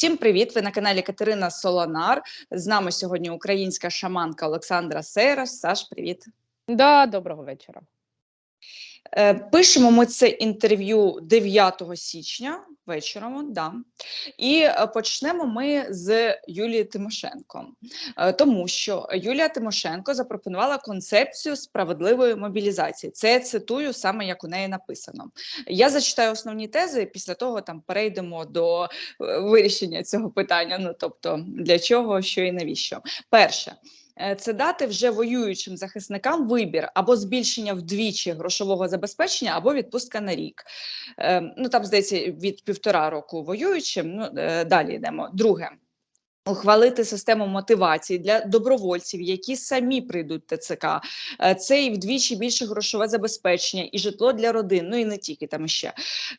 Всім привіт! Ви на каналі Катерина Солонар. З нами сьогодні українська шаманка Олександра Сейрос. Саш, привіт. Да, доброго вечора. Е, Пишемо ми це інтерв'ю 9 січня вечором. Да. І е, почнемо ми з Юлії Тимошенко, Е, тому що Юлія Тимошенко запропонувала концепцію справедливої мобілізації. Це я цитую саме як у неї написано. Я зачитаю основні тези. Після того там перейдемо до вирішення цього питання. Ну тобто для чого, що і навіщо. Перше. Е, Це дати вже воюючим захисникам вибір або збільшення вдвічі грошового забезпечення, або відпустка на рік. Е, Ну там здається від півтора року воюючим. Ну е, далі йдемо. Друге. Ухвалити систему мотивації для добровольців, які самі прийдуть ТЦК. Е, Це і вдвічі більше грошове забезпечення, і житло для родин. Ну і не тільки там ще.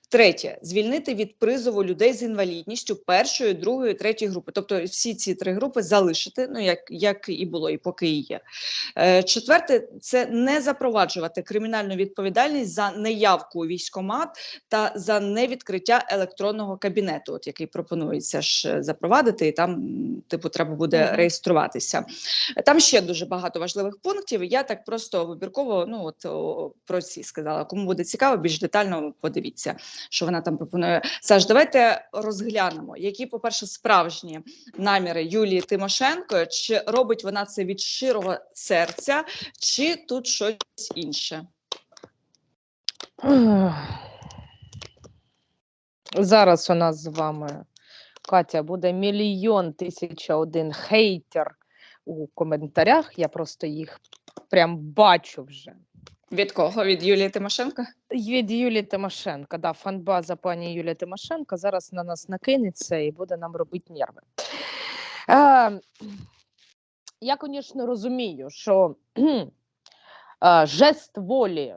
Третє звільнити від призову людей з інвалідністю першої, другої, третьої групи. Тобто всі ці три групи залишити, ну як, як і було, і поки і є. Е, Четверте, це не запроваджувати кримінальну відповідальність за неявку у військкомат та за невідкриття електронного кабінету, от який пропонується ж е, запровадити, і там, типу, треба буде реєструватися. Там ще дуже багато важливих пунктів. Я так просто вибірково, ну от про ці сказала. Кому буде цікаво, більш детально подивіться, що вона там пропонує. Саш, давайте розглянемо, які, по-перше, справжні наміри Юлії Тимошенко, чи робить вона це від щирого серця, чи тут щось інше. Зараз у нас з вами, Катя, буде мільйон тисяча один хейтер у коментарях. Я просто їх прям бачу вже. Від кого? Від Юлії Тимошенко? Від Юлії Тимошенко, да, фанбаза пані Юлії Тимошенко зараз на нас накинеться і буде нам робити нерви. Е, я, звісно, розумію, що е, жест волі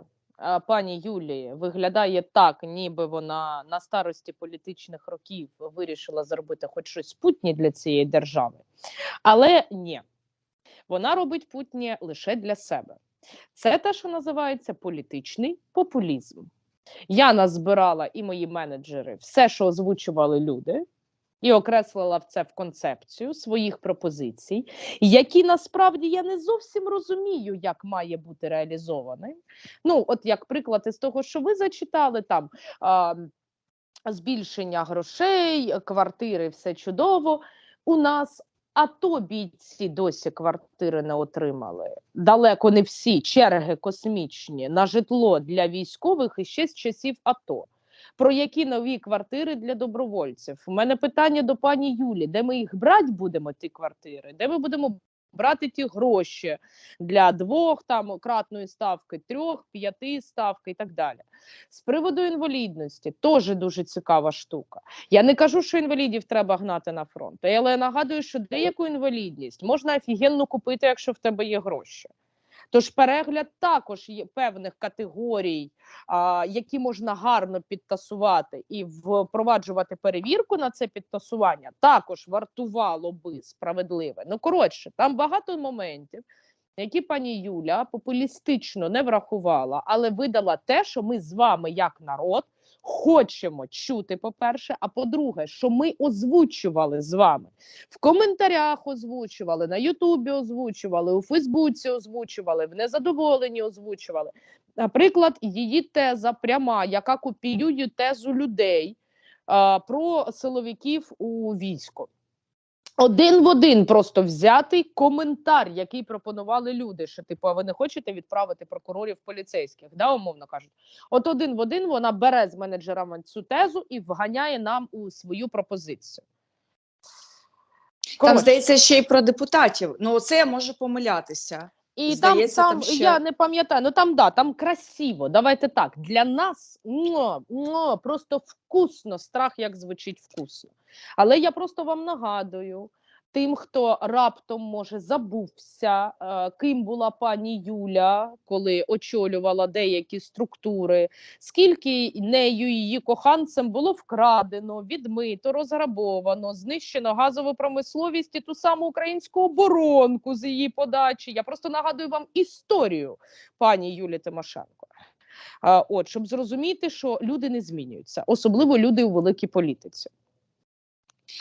пані Юлії виглядає так, ніби вона на старості політичних років вирішила зробити хоч щось путнє для цієї держави. Але ні, вона робить путнє лише для себе. Це те, що називається політичний популізм. Я назбирала і мої менеджери все, що озвучували люди, і окреслила це в концепцію своїх пропозицій, які насправді я не зовсім розумію, як має бути реалізований. Ну, от як приклад із того, що ви зачитали там. А, Збільшення грошей, квартири, все чудово. У нас АТО бійці досі квартири не отримали. Далеко не всі черги космічні на житло для військових і ще з часів АТО. Про які нові квартири для добровольців? У мене питання до пані Юлі: де ми їх брати будемо, ті квартири? Де ми будемо брати ті гроші для двох там кратної ставки, трьох, п'яти ставки і так далі? З приводу інвалідності теж дуже цікава штука. Я не кажу, що інвалідів треба гнати на фронт, але я нагадую, що деяку інвалідність можна офігенно купити, якщо в тебе є гроші. Тож перегляд також є певних категорій, а, які можна гарно підтасувати і впроваджувати перевірку на це підтасування, також вартувало би справедливе. Ну коротше, там багато моментів, які пані Юля популістично не врахувала, але видала те, що ми з вами, як народ, хочемо чути, по-перше, а по-друге, що ми озвучували з вами в коментарях, озвучували на Ютубі, озвучували у Фейсбуці, озвучували в незадоволенні, озвучували. Наприклад, її теза пряма, яка копіює тезу людей а, про силовиків у війську. Один в один просто взятий коментар, який пропонували люди, що типу, а ви не хочете відправити прокурорів поліцейських, да, умовно кажуть. От один в один вона бере з менеджерами цю тезу і вганяє нам у свою пропозицію. Там здається ще й про депутатів. Ну, оце я можу помилятися. І Здається, там, там там ще- я не пам'ятаю, ну там да, там красиво. Давайте так. Для нас муа, муа, просто вкусно, страх як звучить вкусно. Але я просто вам нагадую. Тим, хто раптом може забувся, е, ким була пані Юля, коли очолювала деякі структури, скільки нею її коханцем було вкрадено, відмито, розграбовано, знищено газову промисловість і ту саму українську оборонку з її подачі. Я просто нагадую вам історію пані Юлі Тимошенко. А, От, щоб зрозуміти, що люди не змінюються, особливо люди у великій політиці.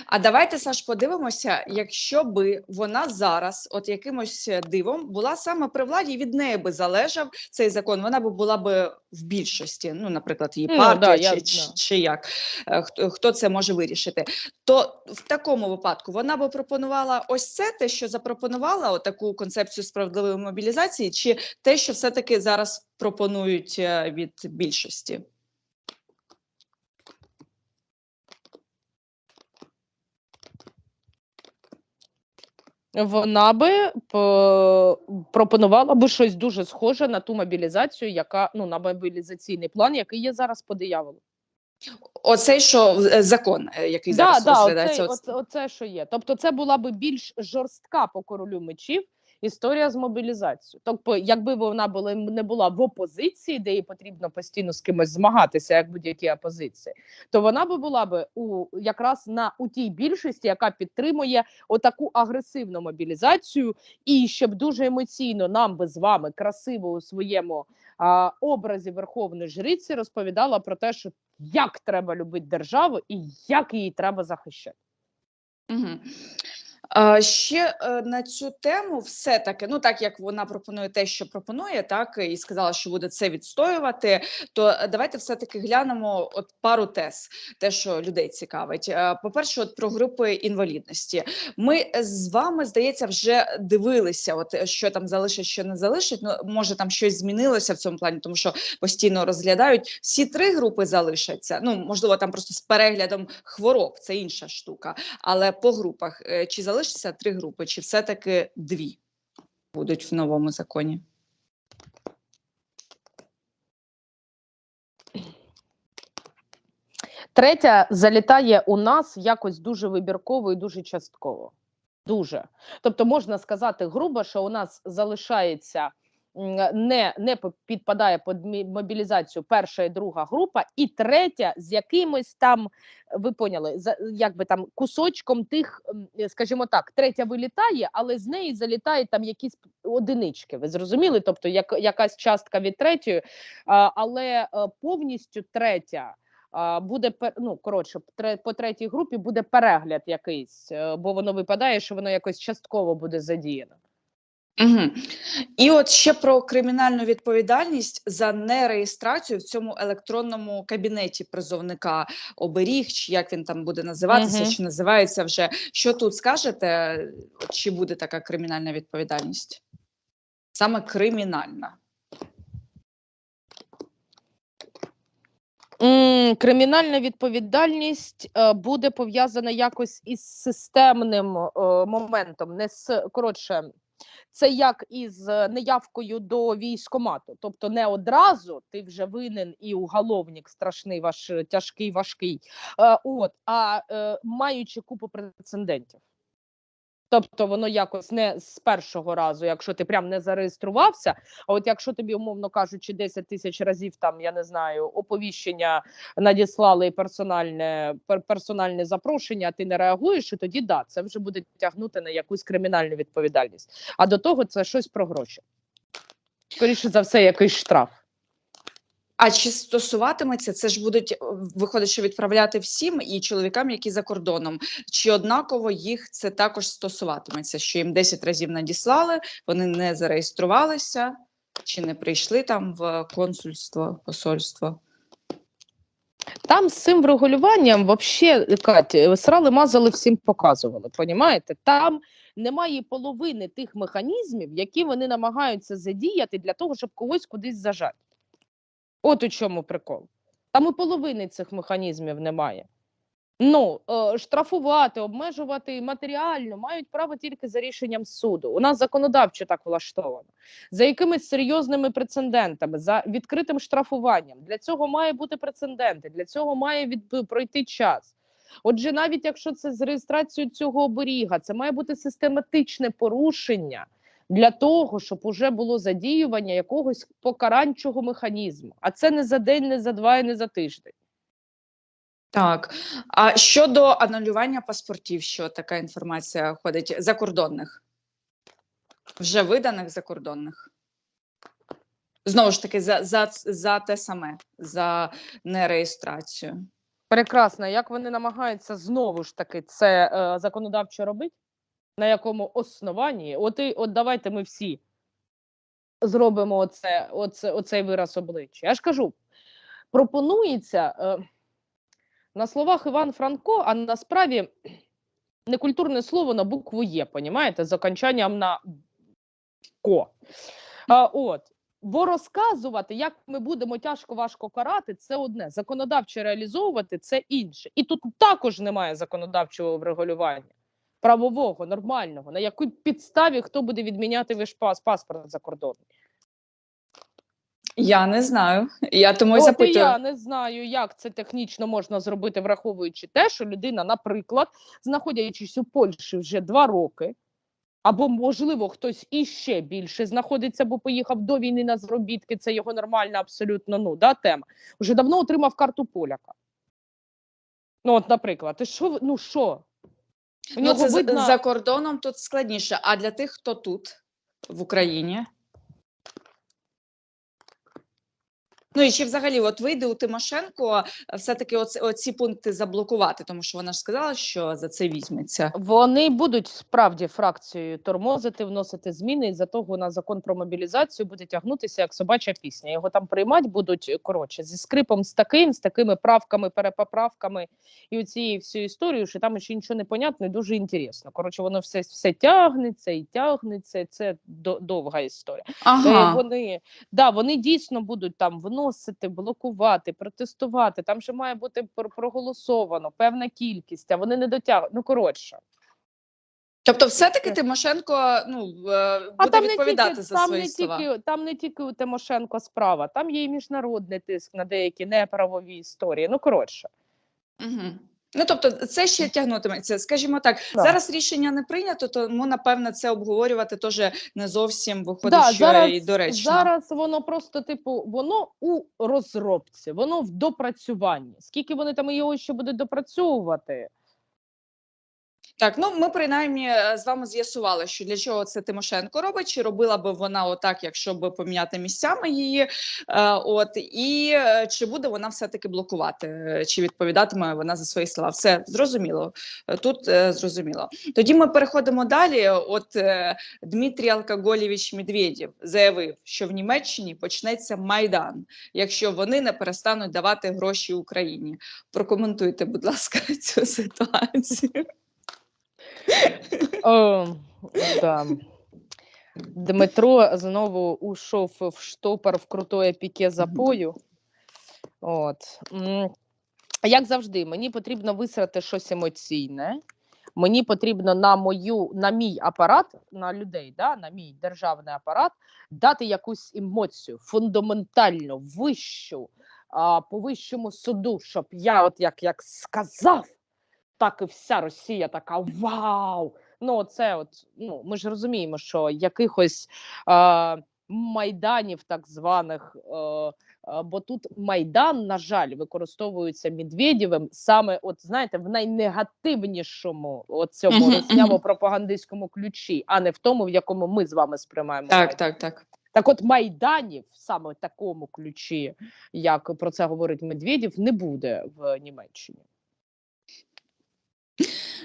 А давайте, Саш, подивимося, якщо би вона зараз, от якимось е, дивом, була саме при владі, від неї би залежав цей закон, вона би була би в більшості, ну, наприклад, її Ну, да, чи, я чи, знаю. чи як, е, хто, хто це може вирішити. То в такому випадку вона би пропонувала ось це, те, що запропонувала, отаку концепцію справедливої мобілізації, чи те, що все-таки зараз пропонують е, від більшості? Вона би пропонувала би щось дуже схоже на ту мобілізацію, яка ну на мобілізаційний план, який є зараз по дияволу. Оцей що е, закон, який який зараз розглядається. оце, оце, оце, що є. Тобто, це була би більш жорстка по королю мечів історія з мобілізацією. Тобто, якби вона була не була в опозиції, де їй потрібно постійно з кимось змагатися, як будь-які опозиції, то вона би була би у якраз на у тій більшості, яка підтримує отаку агресивну мобілізацію, і щоб дуже емоційно нам би з вами красиво у своєму а, образі верховної жриці розповідала про те, що як треба любити державу і як її треба захищати. Угу. Ще е, на цю тему, все-таки, ну так як вона пропонує те, що пропонує, так і сказала, що буде це відстоювати. То е, давайте все-таки глянемо от пару тез, те, що людей цікавить. Е, По-перше, от про групи інвалідності. Ми з вами, здається, вже дивилися, от що там залишить, що не залишить. Ну може там щось змінилося в цьому плані, тому що постійно розглядають. Всі три групи залишаться. Ну можливо, там просто з переглядом хвороб, це інша штука. Але по групах чи залишаться три групи, чи все-таки дві будуть в новому законі? Третя залітає у нас якось дуже вибірково і дуже частково. Дуже. Тобто можна сказати грубо, що у нас залишається не, не по- підпадає під мобілізацію перша і друга група, і третя з якимось там, ви поняли, за якби там кусочком тих, скажімо так, третя вилітає, але з неї залітають там якісь одинички. Ви зрозуміли? Тобто, як якась частка від третьої, але е, повністю третя буде ну, коротше, по третій групі буде перегляд якийсь, е, бо воно випадає, що воно якось частково буде задіяно. Угу. І от ще про кримінальну відповідальність за нереєстрацію в цьому електронному кабінеті призовника оберіг, чи як він там буде називатися, Мгм. чи називається вже. Що тут скажете? Чи буде така кримінальна відповідальність? Саме кримінальна. Кримінальна відповідальність е, буде пов'язана якось із системним е, моментом. Не з коротше, це як із е, неявкою до військомату. Тобто не одразу ти вже винен і уголовник страшний, ваш е, тяжкий, важкий. Е, от, а маючи купу прецедентів. Тобто воно якось не з першого разу, якщо ти прям не зареєструвався. А от якщо тобі, умовно кажучи, 10 тисяч разів там, я не знаю, оповіщення надіслали персональне персональне запрошення, а ти не реагуєш, і тоді да, це вже буде тягнути на якусь кримінальну відповідальність. А до того це щось про гроші. Скоріше за все, якийсь штраф. А чи стосуватиметься, це ж будуть е, виходить, що відправляти всім і чоловікам, які за кордоном, чи однаково їх це також стосуватиметься, що їм 10 разів надіслали, вони не зареєструвалися, чи не прийшли там в консульство, посольство? Там з цим врегулюванням вообще, Кать, срали, мазали, всім показували. Понімаєте? Там немає половини тих механізмів, які вони намагаються задіяти для того, щоб когось кудись зажати. От у чому прикол. Там і половини цих механізмів немає. Ну, е, штрафувати, обмежувати матеріально мають право тільки за рішенням суду. У нас законодавчо так влаштовано. За якимись серйозними прецедентами, за відкритим штрафуванням. Для цього має бути прецеденти, для цього має від, пройти час. Отже, навіть якщо це з реєстрацією цього оберіга, це має бути систематичне порушення для того, щоб уже було задіювання якогось покаранчого механізму. А це не за день, не за два і не за тиждень. Так. А щодо анулювання паспортів, що така інформація ходить закордонних, вже виданих закордонних. Знову ж таки, за, за, за те саме, за нереєстрацію. Прекрасно. Як вони намагаються знову ж таки це е, законодавчо робити? На якому основанні? От, і, от давайте ми всі зробимо оце, оце, оцей вираз обличчя. Я ж кажу, пропонується е, на словах Іван Франко, а насправді некультурне слово на букву Є, понімаєте, з окончанням на ко. А, от. Бо розказувати, як ми будемо тяжко важко карати, це одне. Законодавчо реалізовувати це інше. І тут також немає законодавчого врегулювання правового, нормального, на якій підставі хто буде відміняти ваш пас, паспорт закордонний. Я не знаю. Я тому й От і я не знаю, як це технічно можна зробити, враховуючи те, що людина, наприклад, знаходячись у Польщі вже два роки, або, можливо, хтось іще більше знаходиться, бо поїхав до війни на заробітки, це його нормальна абсолютно ну, да, тема. Вже давно отримав карту поляка. Ну, от, наприклад, і що, ну що? У Ну, це видно- за кордоном тут складніше. А для тих, хто тут, в Україні. Ну і чи взагалі от вийде у Тимошенко е, все-таки оці, оці пункти заблокувати, тому що вона ж сказала, що за це візьметься. Вони будуть справді фракцією тормозити, вносити зміни. І за того на закон про мобілізацію буде тягнутися як собача пісня. Його там приймати будуть коротше зі скрипом, з таким, з такими правками, перепоправками і оцією всю історію, що там ще нічого не понятно і дуже інтересно. Коротше, воно все, все тягнеться і тягнеться. Це до, довга історія. Е, Ага. Вони да, вони дійсно будуть там вносити, блокувати, протестувати. Там ще має бути проголосовано певна кількість, а вони не дотягують. Ну коротше, Тобто, все-таки Тимошенко ну, е, буде а там не відповідати тільки за там свої не слова. тільки там не тільки у Тимошенко справа, там є і міжнародний тиск на деякі неправові історії. Ну коротше, Угу. Ну, тобто, це ще тягнутиметься. Скажімо так, Да. зараз рішення не прийнято, тому напевне це обговорювати теж не зовсім виходить, да, що зараз, і доречно. зараз воно просто типу, воно у розробці, воно в допрацюванні. Скільки вони там його ще будуть допрацьовувати? Так, ну ми принаймні е, з вами з'ясували, що для чого це Тимошенко робить, чи робила би вона отак, якщо б поміняти місцями її, е, от і е, чи буде вона все-таки блокувати, чи відповідатиме вона за свої слова. Все зрозуміло. Тут зрозуміло. Тоді ми переходимо далі. От Дмитрій Алкоголєвич Медведєв заявив, що в Німеччині почнеться майдан, якщо вони не перестануть давати гроші Україні. Прокоментуйте, будь ласка, цю ситуацію. О, да. Дмитро знову ушов в штопор в крутое піке запою. От. Як завжди, мені потрібно висрати щось емоційне. Мені потрібно на мою, на мій апарат, на людей, да, на мій державний апарат, дати якусь емоцію фундаментальну, вищу, а, по вищому суду, щоб я, от як, як сказав, так і вся Росія така вау! Ну, це от ну ми ж розуміємо, що якихось е, майданів, так званих, е, е, бо тут майдан, на жаль, використовується Медведєвим саме, от знаєте, в найнегативнішому от цьому росняво пропагандистському ключі, а не в тому, в якому ми з вами сприймаємо. Так, майдан. так, так. Так от майданів саме в такому ключі, як про це говорить Медведєв, не буде в Німеччині.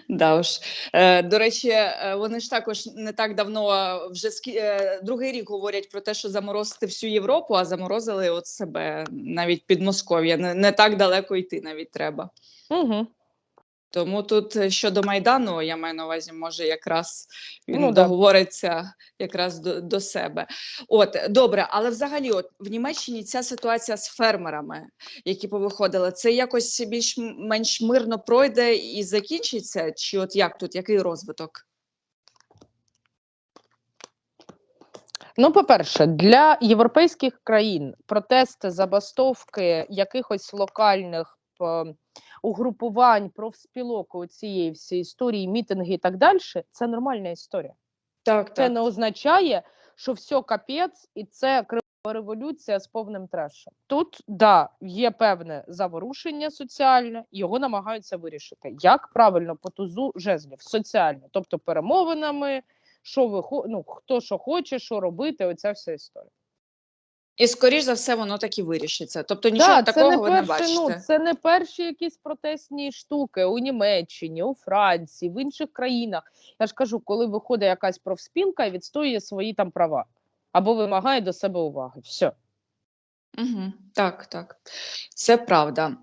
Да уж. Е, до речі, е, вони ж також не так давно е, вже другий рік говорять про те, що заморозити всю Європу, а заморозили от себе навіть під Москов'я. Не так далеко йти навіть треба. Угу. Тому тут е, щодо майдану, я маю на увазі, може, якраз він Ну, договориться якраз до, до себе. От добре, але взагалі, от в Німеччині ця ситуація з фермерами, які повиходили, це якось більш-менш мирно пройде і закінчиться? Чи от як тут який розвиток? Ну, по-перше, для європейських країн протести, забастовки якихось локальних е, угрупувань, профспілок у цієї всієї історії, мітинги і так далі, це нормальна історія. Так, Це так. не означає, що все капець, і це революція з повним трешем. Тут да, є певне заворушення соціальне, його намагаються вирішити. Як правильно по тузу жезлів соціально, тобто перемовинами, що ви ну, хто що хоче, що робити, оця вся історія. І скоріш за все, воно так і вирішиться. Тобто нічого Да, такого не ви не не бачите. ну, це не перші якісь протестні штуки у Німеччині, у Франції, в інших країнах. Я ж кажу, коли виходить якась профспілка і відстоює свої там права або вимагає до себе уваги. Все. Угу. Так, так. Це правда.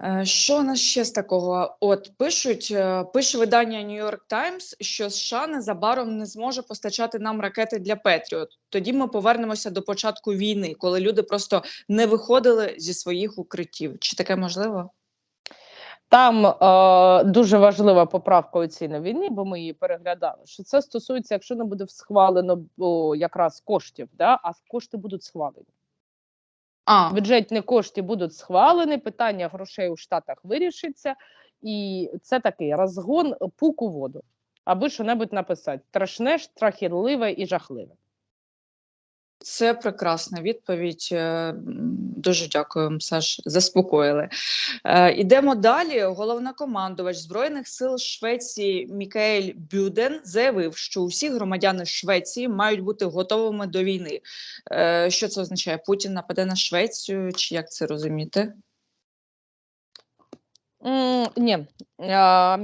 Е, Що у нас ще з такого? От пишуть, е, пише видання New York Times, що США незабаром не зможе постачати нам ракети для Петріот. Тоді ми повернемося до початку війни, коли люди просто не виходили зі своїх укриттів. Чи таке можливо? Там е, дуже важлива поправка у цій новині, бо ми її переглядали. Що це стосується, якщо не буде схвалено о, якраз коштів, да, а кошти будуть схвалені. А, бюджетні кошти будуть схвалені, питання грошей у Штатах вирішиться, і це такий розгон пуку воду, аби що-небудь написати. Страшне, страхітливе і жахливе. Це прекрасна відповідь. Е, Дуже дякую, Саш. Заспокоїли. Е, Ідемо далі. Головнокомандувач збройних сил Швеції Мікель Бюден заявив, що усі громадяни Швеції мають бути готовими до війни. Е, Що це означає? Путін нападе на Швецію, чи як це розуміти? Ні,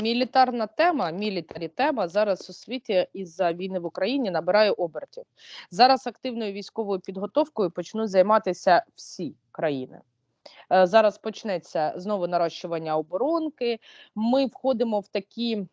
мілітарна тема, мілітарі тема зараз у світі із-за війни в Україні набирає обертів. Зараз активною військовою підготовкою почнуть займатися всі країни. Е, Зараз почнеться знову нарощування оборонки. Ми входимо в такі.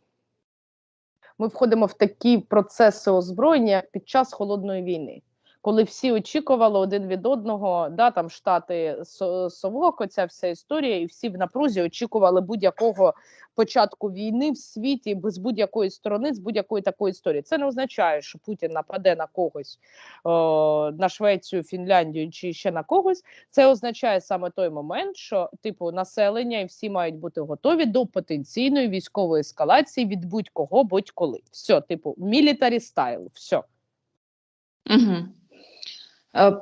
Ми входимо в такі процеси озброєння під час холодної війни, коли всі очікували один від одного, да, там штати Со- Совок, оця вся історія, і всі в напрузі очікували будь-якого початку війни в світі без будь-якої сторони, з будь-якої такої історії. Це не означає, що Путін нападе на когось, о, на Швецію, Фінляндію чи ще на когось. Це означає саме той момент, що типу населення і всі мають бути готові до потенційної військової ескалації від будь-кого, будь-коли. Все, типу, military style, все. Угу.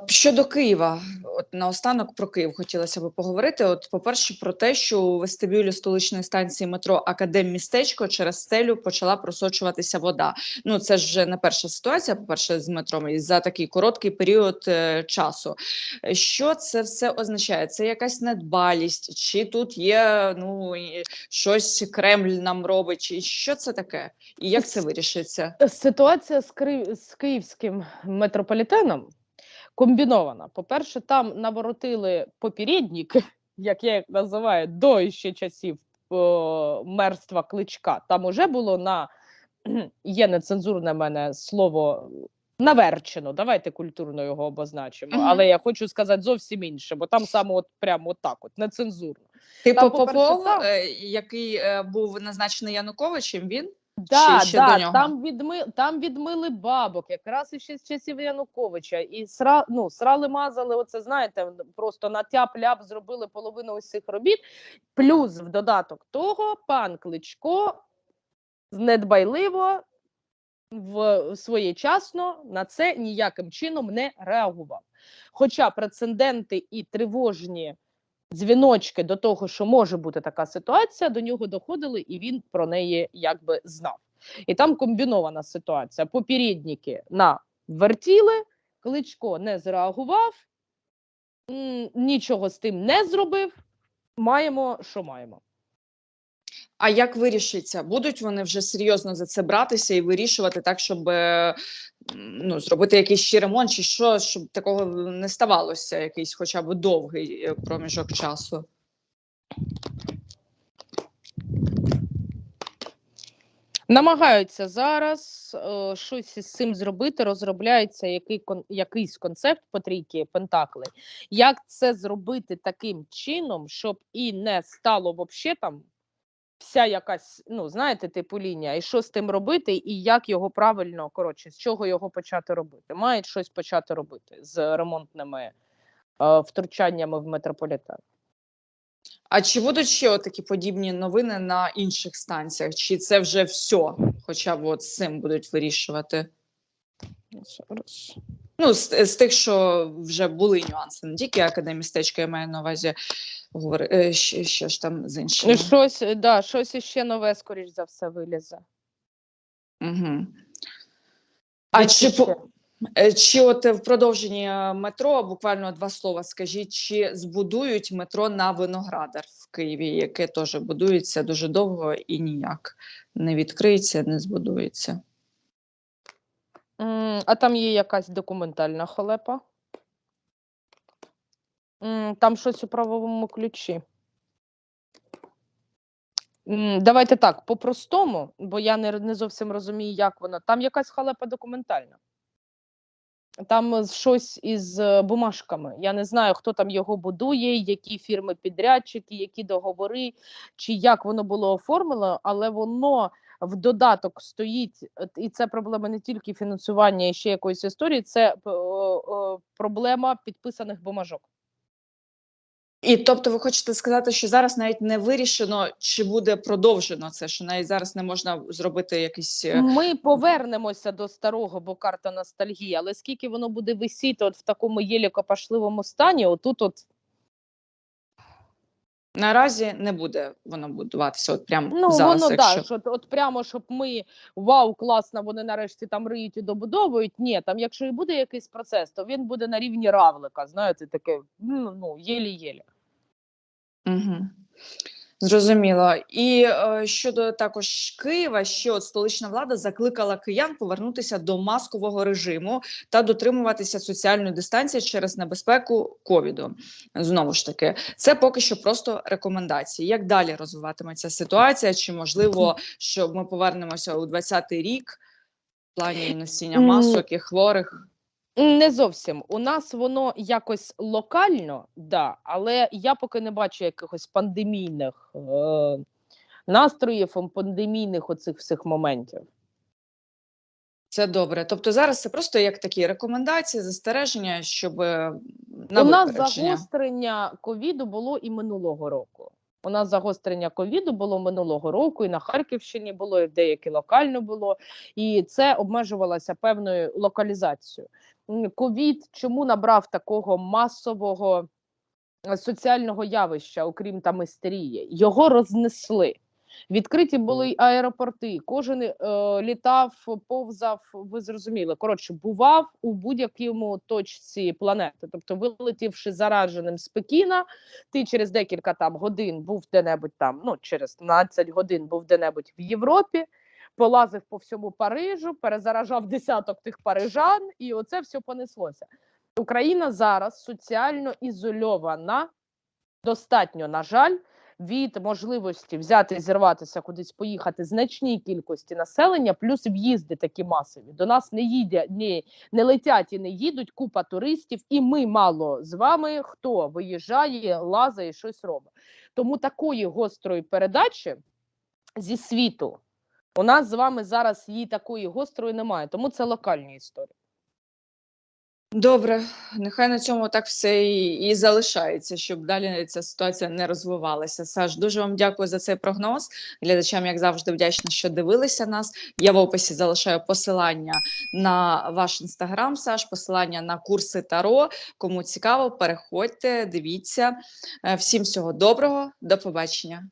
Щодо Києва, от наостанок про Київ хотілося би поговорити. От, по-перше, про те, що у вестибюлі столичної станції метро Академмістечко через стелю почала просочуватися вода. Ну це ж не перша ситуація, по-перше, з метром і за такий короткий період е, часу. Е, Що це все означає? Це якась недбалість, чи тут є ну щось Кремль нам робить, чи що це таке? І як це вирішиться? Ситуація з, Кри... з київським метрополітеном комбінована. По-перше, там наворотили попередники, як я їх називаю, до ще часів о, мерства кличка. Там уже було на є нецензурне мене слово. Наверчено, давайте культурно його обозначимо. Мгм. Але я хочу сказати зовсім інше, бо там саме от прямо от так, от нецензурно. Типу Попов, там- е, який е, був назначений Януковичем, він Да, ще да, до нього? там відми там відмили бабок, якраз іще з часів Януковича, і сра, ну, срали, мазали. Оце знаєте, просто на тяп-ляп зробили половину ось цих робіт. Плюс в додаток того, пан Кличко недбайливо в своєчасно на це ніяким чином не реагував. Хоча прецеденти і тривожні дзвіночки до того, що може бути така ситуація, до нього доходили, і він про неї якби знав. І там комбінована ситуація. Попередники на вертіли, Кличко не зреагував, нічого з тим не зробив. Маємо, що маємо. А як вирішиться? Будуть вони вже серйозно за це братися і вирішувати так, щоб е, ну, зробити якийсь ще ремонт, чи що, щоб такого не ставалося, якийсь хоча б довгий е, проміжок часу? Намагаються зараз е, щось із цим зробити. Розробляється який кон, якийсь концепт по трійки Пентакли. Як це зробити таким чином, щоб і не стало вообще там вся якась, ну знаєте, типу лінія, і що з тим робити, і як його правильно коротше, з чого його почати робити? Мають щось почати робити з ремонтними е, втручаннями в метрополітен. А чи будуть ще такі подібні новини на інших станціях? Чи це вже все? Хоча б от з цим будуть вирішувати? Зараз. Ну, з, з тих, що вже були нюанси, не тільки академістечка, я маю на увазі говори, е, що, що ж там з іншими. Ну, Щось, е, да, щось іще нове, скоріш за все, вилізе. Угу. А Десь чи по... Е, Чи от в продовженні метро, буквально два слова скажіть, чи збудують метро на Виноградар в Києві, яке теж будується дуже довго і ніяк не відкриється, не збудується. А там є якась документальна халепа. Там щось у правовому ключі. Давайте так, по-простому, бо я не, не зовсім розумію, як воно. Там якась халепа документальна. Там е, щось із е, бумажками. Я не знаю, хто там його будує, які фірми підрядчики, які договори, чи як воно було оформлено, але воно в додаток стоїть, е, і це проблема не тільки фінансування і ще якоїсь історії, це о, о, проблема підписаних бумажок. І тобто, ви хочете сказати, що зараз навіть не вирішено, чи буде продовжено це, що навіть зараз не можна зробити якийсь е, Ми повернемося до старого, бо карта ностальгії, але скільки воно буде висіти от в такому єлікопашливому стані, отут от наразі не буде воно будуватися. От прямо Ну, зараз, воно якщо... так, що от, от прямо, щоб ми вау, класно, вони нарешті там риють і добудовують. Ні, там, якщо і буде якийсь процес, то він буде на рівні равлика. Знаєте, таке ну, ну єлі-єлі. Угу. Зрозуміло. І е, щодо також Києва, що столична влада закликала киян повернутися до маскового режиму та дотримуватися соціальної дистанції через небезпеку ковіду. Знову ж таки, це поки що просто рекомендації. Як далі розвиватиметься ситуація? Чи можливо, що ми повернемося у 20-й рік в плані носіння масок і хворих? Не зовсім. У нас воно якось локально, да, але я поки не бачу якихось пандемійних е- настроїв, ем, пандемійних оцих всіх моментів. Це добре. Тобто зараз це просто як такі рекомендації, застереження, щоб на У нас загострення ковіду було і минулого року. У нас загострення ковіду було минулого року, і на Харківщині було, і в деякі локально було, і це обмежувалося певною локалізацією. Ковід чому набрав такого масового е, соціального явища, окрім там істерії? Його рознесли. Відкриті були й аеропорти, кожен е, літав, повзав, ви зрозуміли. Коротше, бував у будь-якому точці планети. Тобто, вилетівши зараженим з Пекіна, ти через декілька там годин був де-небудь там, ну через 12 годин був де-небудь в Європі, полазив по всьому Парижу, перезаражав десяток тих парижан, і оце все понеслося. Україна зараз соціально ізольована, достатньо, на жаль, від можливості взяти, зірватися, кудись поїхати значній кількості населення, плюс в'їзди такі масові. До нас не їдять, не, не летять і не їдуть купа туристів, і ми мало з вами хто виїжджає, лазає, щось робить. Тому такої гострої передачі зі світу у нас з вами зараз її такої гострої немає. Тому це локальні історії. Добре, нехай на цьому так все і, і залишається, щоб далі ця ситуація не розвивалася. Саш, дуже вам дякую за цей прогноз. Глядачам, як завжди, вдячна, що дивилися нас. Я в описі залишаю посилання на ваш інстаграм, Саш, посилання на курси Таро. Кому цікаво, переходьте, дивіться. Е, Всім всього доброго, до побачення.